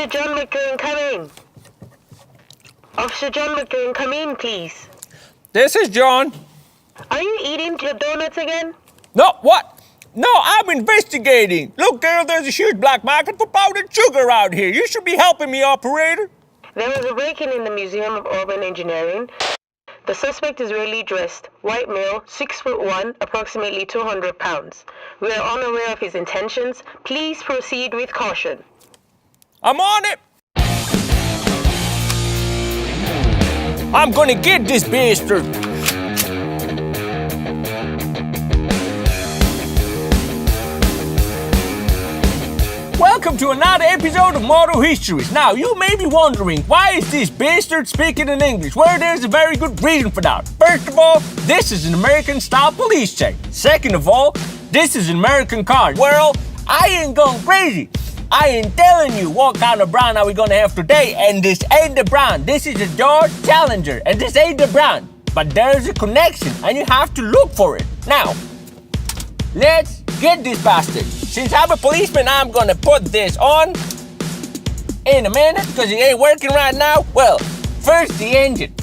Officer John McGurn, come in. Officer John McGurn, come in, please. This is John. Are you eating your donuts again? No, what? No, I'm investigating. Look, girl, there's a huge black market for powdered sugar out here. You should be helping me, operator. There was a break-in in the Museum of Urban Engineering. The suspect is really dressed, white male, six foot one, approximately 200 pounds. We are unaware of his intentions. Please proceed with caution. I'm on it. I'm gonna get this bastard. Welcome to another episode of Moral Histories. Now, you may be wondering, why is this bastard speaking in English? Well, there's a very good reason for that. First of all, this is an American style police check. Second of all, this is an American car. Well, I ain't going crazy. I ain't telling you what kind of brand are we gonna have today, and this ain't the brand. This is a Dodge Challenger, and this ain't the brand. But there's a connection, and you have to look for it. Now, let's get this bastard. Since I'm a policeman, I'm gonna put this on in a minute because it ain't working right now. Well, first the engine.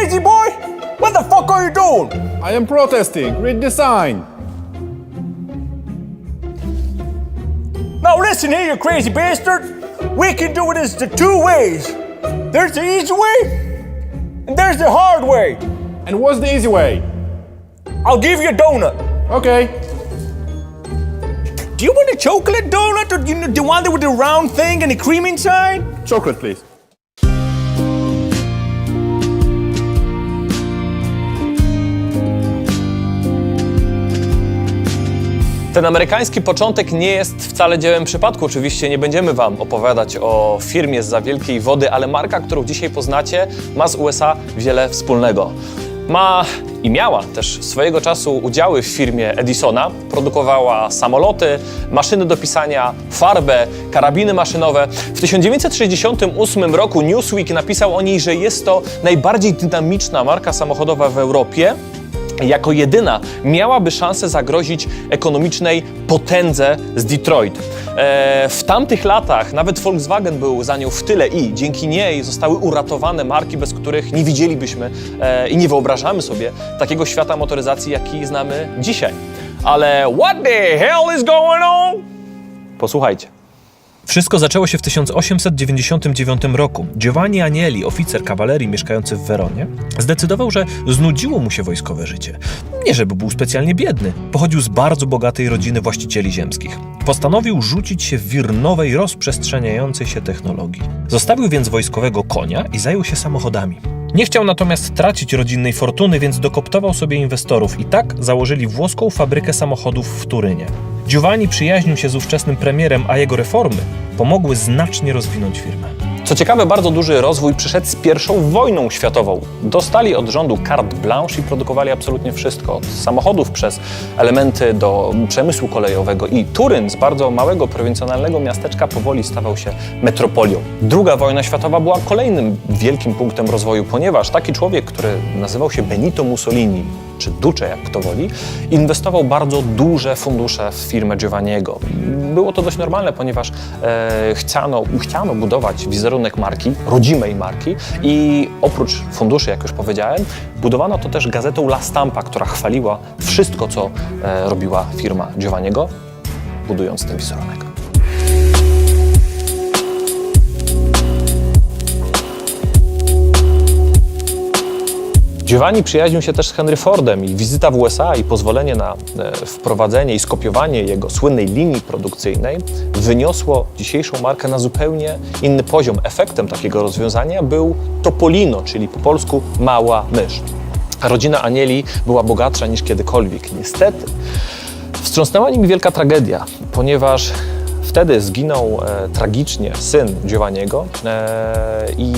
Crazy, boy? What the fuck are you doing? I am protesting. Read the sign. Now listen here, you crazy bastard. We can do this the two ways. There's the easy way, and there's the hard way. And what's the easy way? I'll give you a donut. Okay. Do you want a chocolate donut or do you know, the one with the round thing and the cream inside? Chocolate, please. Ten amerykański początek nie jest wcale dziełem przypadku. Oczywiście nie będziemy Wam opowiadać o firmie z wielkiej wody, ale marka, którą dzisiaj poznacie, ma z USA wiele wspólnego. Ma i miała też swojego czasu udziały w firmie Edisona. Produkowała samoloty, maszyny do pisania, farbę, karabiny maszynowe. W 1968 roku Newsweek napisał o niej, że jest to najbardziej dynamiczna marka samochodowa w Europie jako jedyna miałaby szansę zagrozić ekonomicznej potędze z Detroit. E, w tamtych latach nawet Volkswagen był za nią w tyle i dzięki niej zostały uratowane marki, bez których nie widzielibyśmy e, i nie wyobrażamy sobie takiego świata motoryzacji, jaki znamy dzisiaj. Ale what the hell is going on? Posłuchajcie. Wszystko zaczęło się w 1899 roku. Giovanni Agnelli, oficer kawalerii mieszkający w Weronie, zdecydował, że znudziło mu się wojskowe życie. Nie żeby był specjalnie biedny, pochodził z bardzo bogatej rodziny właścicieli ziemskich. Postanowił rzucić się w wir nowej, rozprzestrzeniającej się technologii. Zostawił więc wojskowego konia i zajął się samochodami. Nie chciał natomiast tracić rodzinnej fortuny, więc dokoptował sobie inwestorów i tak założyli włoską fabrykę samochodów w Turynie. Giovanni przyjaźnił się z ówczesnym premierem, a jego reformy pomogły znacznie rozwinąć firmę. Co ciekawe, bardzo duży rozwój przyszedł z pierwszą wojną światową. Dostali od rządu carte blanche i produkowali absolutnie wszystko. Od samochodów przez elementy do przemysłu kolejowego. I Turyn z bardzo małego, prowincjonalnego miasteczka powoli stawał się metropolią. Druga wojna światowa była kolejnym wielkim punktem rozwoju, ponieważ taki człowiek, który nazywał się Benito Mussolini, czy Duce, jak kto woli, inwestował bardzo duże fundusze w firmę Giovanniego. Było to dość normalne, ponieważ e, chciano, chciano budować wizerunek marki, rodzimej marki i oprócz funduszy, jak już powiedziałem, budowano to też gazetą La Stampa, która chwaliła wszystko, co e, robiła firma Giovanniego, budując ten wizerunek. Giovanni przyjaźnił się też z Henry Fordem i wizyta w USA i pozwolenie na e, wprowadzenie i skopiowanie jego słynnej linii produkcyjnej wyniosło dzisiejszą markę na zupełnie inny poziom. Efektem takiego rozwiązania był Topolino, czyli po polsku mała mysz. Rodzina Anieli była bogatsza niż kiedykolwiek. Niestety wstrząsnęła nimi wielka tragedia, ponieważ wtedy zginął e, tragicznie syn Giovanniego e, i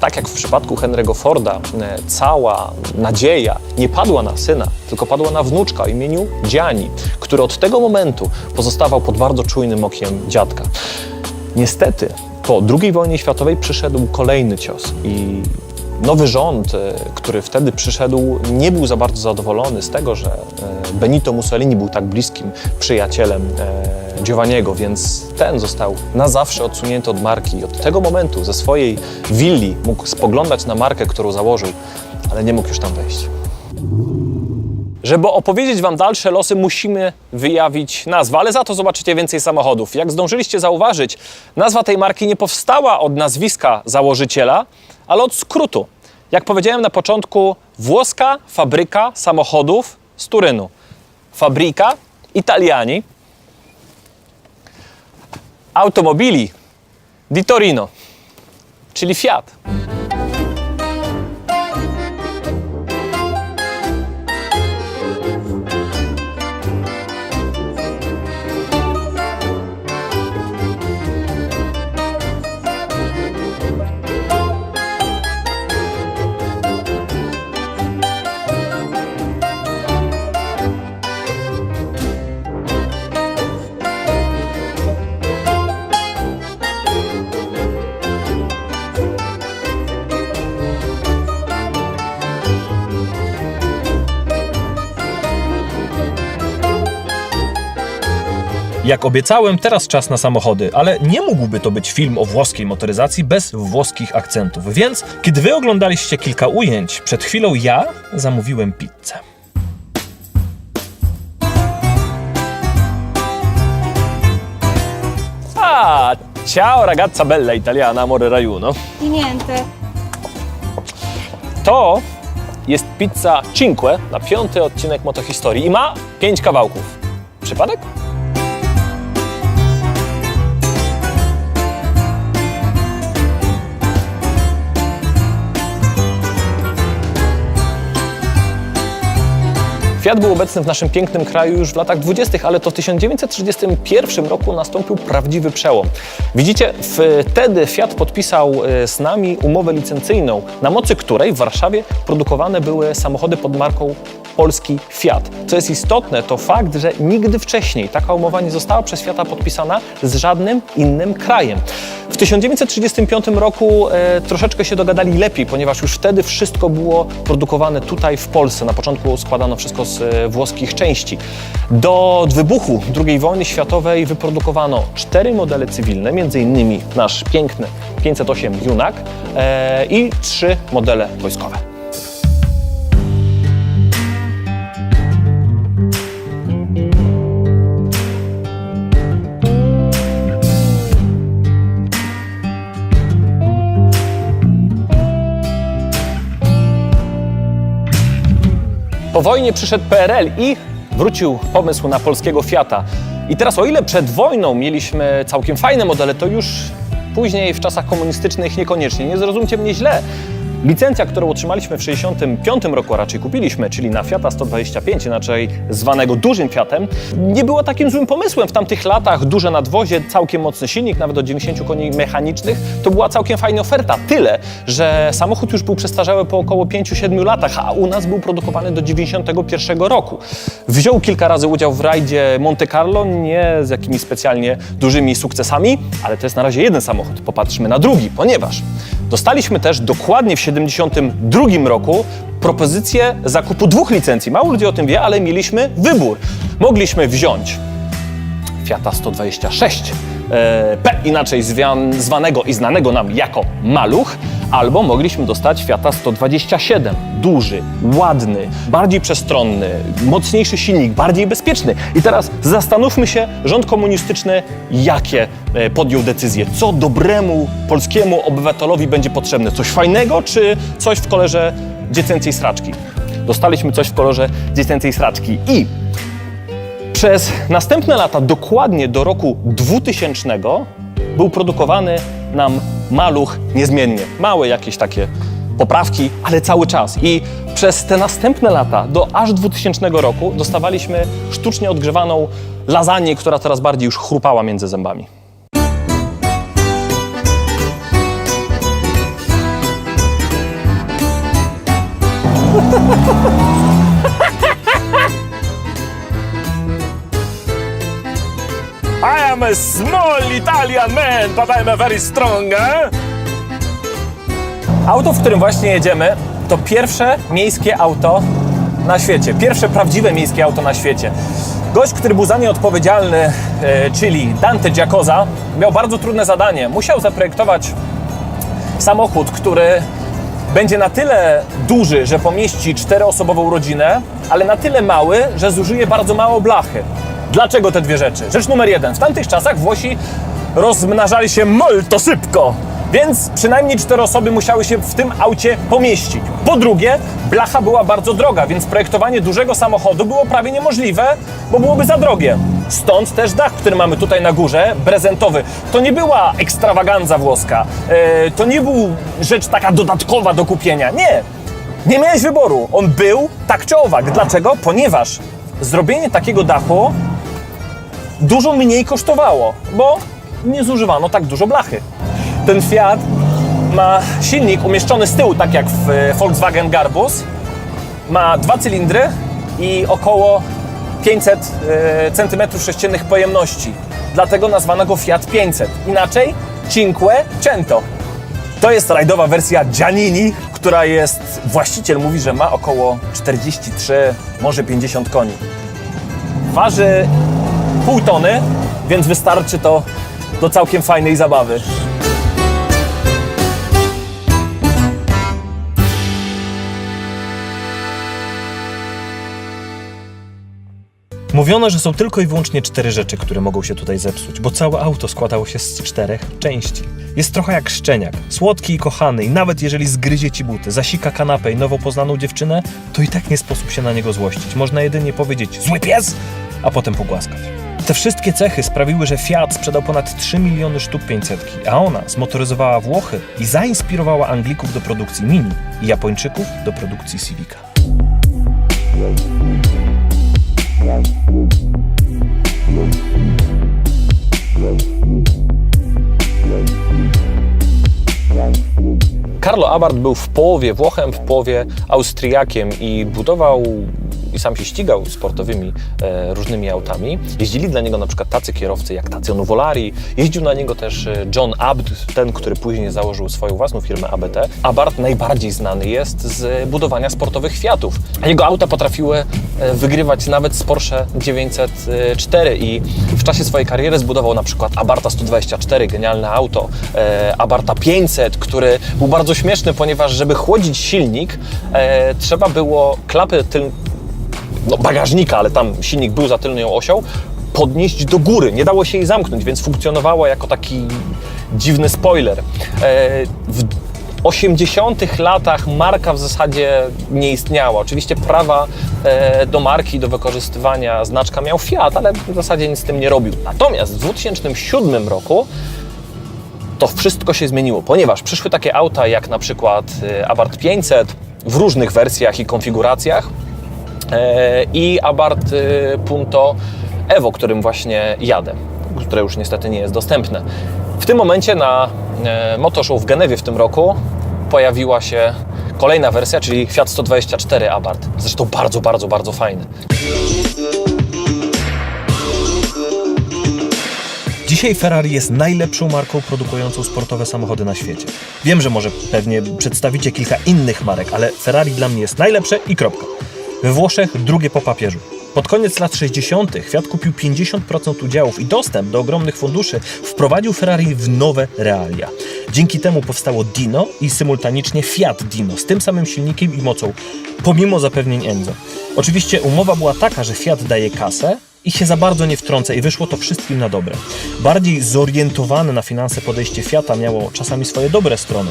tak jak w przypadku Henry'ego Forda, e, cała nadzieja nie padła na syna, tylko padła na wnuczka o imieniu Gianni, który od tego momentu pozostawał pod bardzo czujnym okiem dziadka. Niestety po II wojnie światowej przyszedł kolejny cios i nowy rząd, e, który wtedy przyszedł, nie był za bardzo zadowolony z tego, że e, Benito Mussolini był tak bliskim przyjacielem e, Giovanniego, więc ten został na zawsze odsunięty od marki i od tego momentu ze swojej willi mógł spoglądać na markę, którą założył, ale nie mógł już tam wejść. Żeby opowiedzieć Wam dalsze losy, musimy wyjawić nazwę, ale za to zobaczycie więcej samochodów. Jak zdążyliście zauważyć, nazwa tej marki nie powstała od nazwiska założyciela, ale od skrótu. Jak powiedziałem na początku, włoska fabryka samochodów z Turynu. Fabryka Italiani Automobili di Torino, czyli Fiat. Jak obiecałem, teraz czas na samochody, ale nie mógłby to być film o włoskiej motoryzacji bez włoskich akcentów. Więc, kiedy wy oglądaliście kilka ujęć, przed chwilą ja zamówiłem pizzę. Ah, ciao ragazza bella italiana, amore raiuno. I niente. To jest pizza Cinque na piąty odcinek Motohistorii i ma pięć kawałków. Przypadek? Fiat był obecny w naszym pięknym kraju już w latach 20., ale to w 1931 roku nastąpił prawdziwy przełom. Widzicie, wtedy Fiat podpisał e, z nami umowę licencyjną, na mocy której w Warszawie produkowane były samochody pod marką polski Fiat. Co jest istotne, to fakt, że nigdy wcześniej taka umowa nie została przez Fiata podpisana z żadnym innym krajem. W 1935 roku e, troszeczkę się dogadali lepiej, ponieważ już wtedy wszystko było produkowane tutaj w Polsce. Na początku składano wszystko z e, włoskich części. Do wybuchu II wojny światowej wyprodukowano cztery modele cywilne, innymi nasz piękny 508 Junak e, i trzy modele wojskowe. Po wojnie przyszedł PRL i wrócił pomysł na polskiego Fiata. I teraz o ile przed wojną mieliśmy całkiem fajne modele, to już później w czasach komunistycznych niekoniecznie. Nie zrozumcie mnie źle. Licencja, którą otrzymaliśmy w 1965 roku, a raczej kupiliśmy, czyli na Fiata 125, inaczej zwanego dużym Fiatem, nie było takim złym pomysłem. W tamtych latach duże nadwozie, całkiem mocny silnik, nawet do 90 koni mechanicznych, to była całkiem fajna oferta. Tyle, że samochód już był przestarzały po około 5-7 latach, a u nas był produkowany do 91 roku. Wziął kilka razy udział w rajdzie Monte Carlo, nie z jakimiś specjalnie dużymi sukcesami, ale to jest na razie jeden samochód. Popatrzmy na drugi, ponieważ dostaliśmy też dokładnie w 72 roku propozycję zakupu dwóch licencji. Mało ludzi o tym wie, ale mieliśmy wybór. Mogliśmy wziąć Fiata 126 e, P, inaczej zwanego i znanego nam jako Maluch, albo mogliśmy dostać Fiata 127, duży, ładny, bardziej przestronny, mocniejszy silnik, bardziej bezpieczny. I teraz zastanówmy się, rząd komunistyczny, jakie e, podjął decyzje, co dobremu polskiemu obywatelowi będzie potrzebne, coś fajnego, czy coś w kolorze dziecięcej sraczki. Dostaliśmy coś w kolorze dziecięcej sraczki i przez następne lata, dokładnie do roku 2000, był produkowany nam maluch niezmiennie. Małe jakieś takie poprawki, ale cały czas. I przez te następne lata, do aż 2000 roku, dostawaliśmy sztucznie odgrzewaną lasagne, która coraz bardziej już chrupała między zębami. I am a small Italian man, but I'm a very strong, eh? Auto, w którym właśnie jedziemy, to pierwsze miejskie auto na świecie. Pierwsze prawdziwe miejskie auto na świecie. Gość, który był za nie odpowiedzialny, e, czyli Dante Giacosa, miał bardzo trudne zadanie. Musiał zaprojektować samochód, który będzie na tyle duży, że pomieści czteroosobową rodzinę, ale na tyle mały, że zużyje bardzo mało blachy. Dlaczego te dwie rzeczy? Rzecz numer jeden. W tamtych czasach Włosi rozmnażali się molto szybko, więc przynajmniej cztery osoby musiały się w tym aucie pomieścić. Po drugie, blacha była bardzo droga, więc projektowanie dużego samochodu było prawie niemożliwe, bo byłoby za drogie. Stąd też dach, który mamy tutaj na górze, prezentowy. To nie była ekstrawaganza włoska. E, to nie był rzecz taka dodatkowa do kupienia. Nie. Nie miałeś wyboru. On był tak czy owak. Dlaczego? Ponieważ zrobienie takiego dachu dużo mniej kosztowało, bo nie zużywano tak dużo blachy. Ten Fiat ma silnik umieszczony z tyłu, tak jak w e, Volkswagen Garbus. Ma dwa cylindry i około 500 cm3 pojemności. Dlatego nazwano go Fiat 500. Inaczej Cinquecento. To jest rajdowa wersja Giannini, która jest, właściciel mówi, że ma około 43, może 50 koni. Waży pół tony, więc wystarczy to do całkiem fajnej zabawy. Mówiono, że są tylko i wyłącznie cztery rzeczy, które mogą się tutaj zepsuć, bo całe auto składało się z czterech części. Jest trochę jak szczeniak, słodki i kochany i nawet jeżeli zgryzie ci buty, zasika kanapę i nowo poznaną dziewczynę, to i tak nie sposób się na niego złościć. Można jedynie powiedzieć zły pies, a potem pogłaskać. Te wszystkie cechy sprawiły, że Fiat sprzedał ponad 3 miliony sztuk 500, a ona zmotoryzowała Włochy i zainspirowała Anglików do produkcji Mini i Japończyków do produkcji Civica. Carlo Abarth był w połowie Włochem, w połowie Austriakiem i budował i sam się ścigał sportowymi e, różnymi autami. Jeździli dla niego na przykład tacy kierowcy jak Tazio Nuvolari, jeździł na niego też e, John Abt, ten, który później założył swoją własną firmę ABT. Abarth najbardziej znany jest z budowania sportowych Fiatów. Jego auta potrafiły e, wygrywać nawet z Porsche 904 i w czasie swojej kariery zbudował na przykład Abarta 124, genialne auto, e, Abarta 500, który był bardzo śmieszny, ponieważ żeby chłodzić silnik, e, trzeba było klapy tyl, no, bagażnika, ale tam silnik był za tylną osią, podnieść do góry. Nie dało się jej zamknąć, więc funkcjonowała jako taki dziwny spoiler. E, w 80 latach marka w zasadzie nie istniała. Oczywiście prawa e, do marki, do wykorzystywania znaczka miał Fiat, ale w zasadzie nic z tym nie robił. Natomiast w 2007 roku to wszystko się zmieniło, ponieważ przyszły takie auta jak na przykład e, Abarth 500 w różnych wersjach i konfiguracjach i Abarth e, Punto Evo, którym właśnie jadę, które już niestety nie jest dostępne. W tym momencie na e, Motor Show w Genewie w tym roku pojawiła się kolejna wersja, czyli Fiat 124 Abarth. Zresztą bardzo, bardzo, bardzo fajny. Dzisiaj Ferrari jest najlepszą marką produkującą sportowe samochody na świecie. Wiem, że może pewnie przedstawicie kilka innych marek, ale Ferrari dla mnie jest najlepsze i kropka. We Włoszech drugie po papieżu. Pod koniec lat 60. Fiat kupił 50% udziałów i dostęp do ogromnych funduszy wprowadził Ferrari w nowe realia. Dzięki temu powstało Dino i symultanicznie Fiat Dino z tym samym silnikiem i mocą, pomimo zapewnień Enzo. Oczywiście umowa była taka, że Fiat daje kasę, i się za bardzo nie wtrąca i wyszło to wszystkim na dobre. Bardziej zorientowane na finanse podejście Fiata miało czasami swoje dobre strony.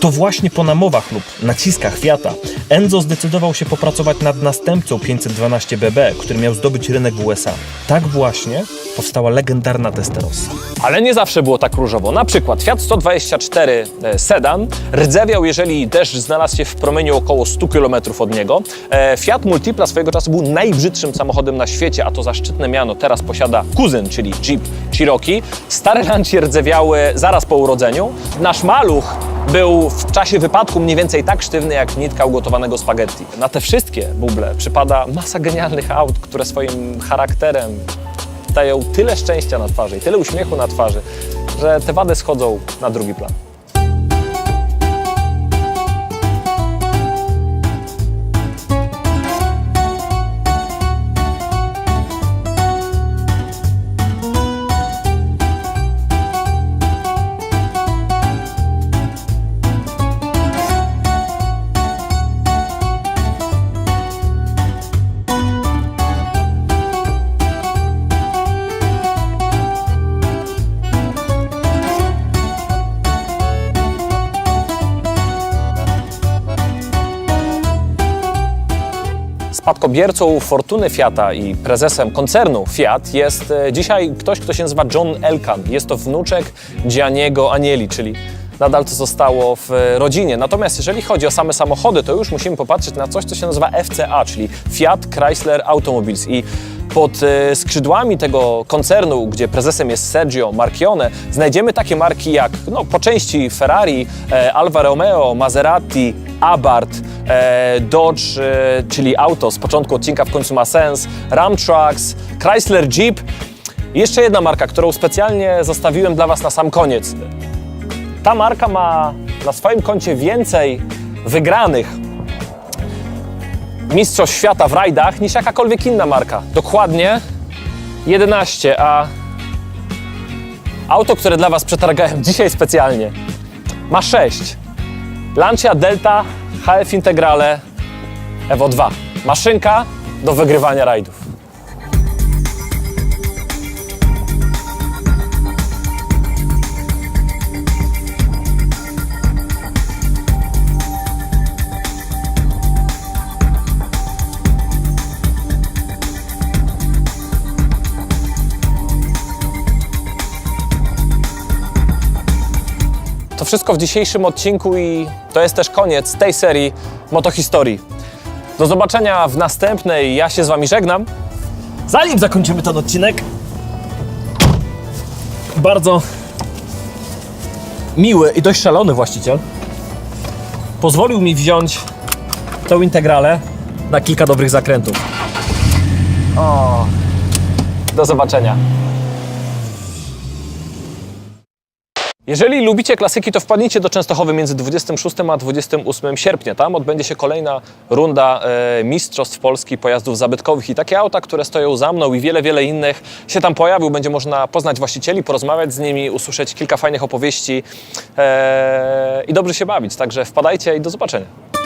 To właśnie po namowach lub naciskach Fiata Enzo zdecydował się popracować nad następcą 512BB, który miał zdobyć rynek USA. Tak właśnie powstała legendarna Testarossa. Ale nie zawsze było tak różowo. Na przykład Fiat 124 e, sedan rdzewiał, jeżeli deszcz znalazł się w promieniu około 100 km od niego. E, Fiat Multipla swojego czasu był najbrzydszym samochodem na świecie, a to zaszczytne miano teraz posiada kuzyn, czyli Jeep Cherokee. Stare Lancia rdzewiały zaraz po urodzeniu. Nasz maluch był w czasie wypadku mniej więcej tak sztywny jak nitka ugotowanego spaghetti. Na te wszystkie buble przypada masa genialnych aut, które swoim charakterem dają tyle szczęścia na twarzy i tyle uśmiechu na twarzy, że te wady schodzą na drugi plan. Spadkobiercą fortuny Fiata i prezesem koncernu Fiat jest e, dzisiaj ktoś, kto się nazywa John Elkan. Jest to wnuczek Gianniego Anieli, czyli nadal to zostało w e, rodzinie. Natomiast jeżeli chodzi o same samochody, to już musimy popatrzeć na coś, co się nazywa FCA, czyli Fiat Chrysler Automobiles. I pod e, skrzydłami tego koncernu, gdzie prezesem jest Sergio Marchionne, znajdziemy takie marki jak no, po części Ferrari, Alfa Romeo, Maserati, Abarth, e, Dodge, e, czyli auto z początku odcinka w końcu ma sens, Ram Trucks, Chrysler Jeep. I jeszcze jedna marka, którą specjalnie zostawiłem dla Was na sam koniec. Ta marka ma na swoim koncie więcej wygranych mistrzostw świata w rajdach niż jakakolwiek inna marka. Dokładnie 11, a auto, które dla Was przetargałem dzisiaj specjalnie ma 6. Lancia Delta HF Integrale Evo 2. Maszynka do wygrywania rajdów. Wszystko w dzisiejszym odcinku i to jest też koniec tej serii Motohistorii. Do zobaczenia w następnej. Ja się z Wami żegnam. Zanim zakończymy ten odcinek, bardzo miły i dość szalony właściciel pozwolił mi wziąć tą integralę na kilka dobrych zakrętów. O, do zobaczenia. Jeżeli lubicie klasyki, to wpadnijcie do Częstochowy między 26 a 28 sierpnia. Tam odbędzie się kolejna runda e, Mistrzostw Polski pojazdów zabytkowych i takie auta, które stoją za mną i wiele, wiele innych się tam pojawił. Będzie można poznać właścicieli, porozmawiać z nimi, usłyszeć kilka fajnych opowieści e, i dobrze się bawić. Także wpadajcie i do zobaczenia.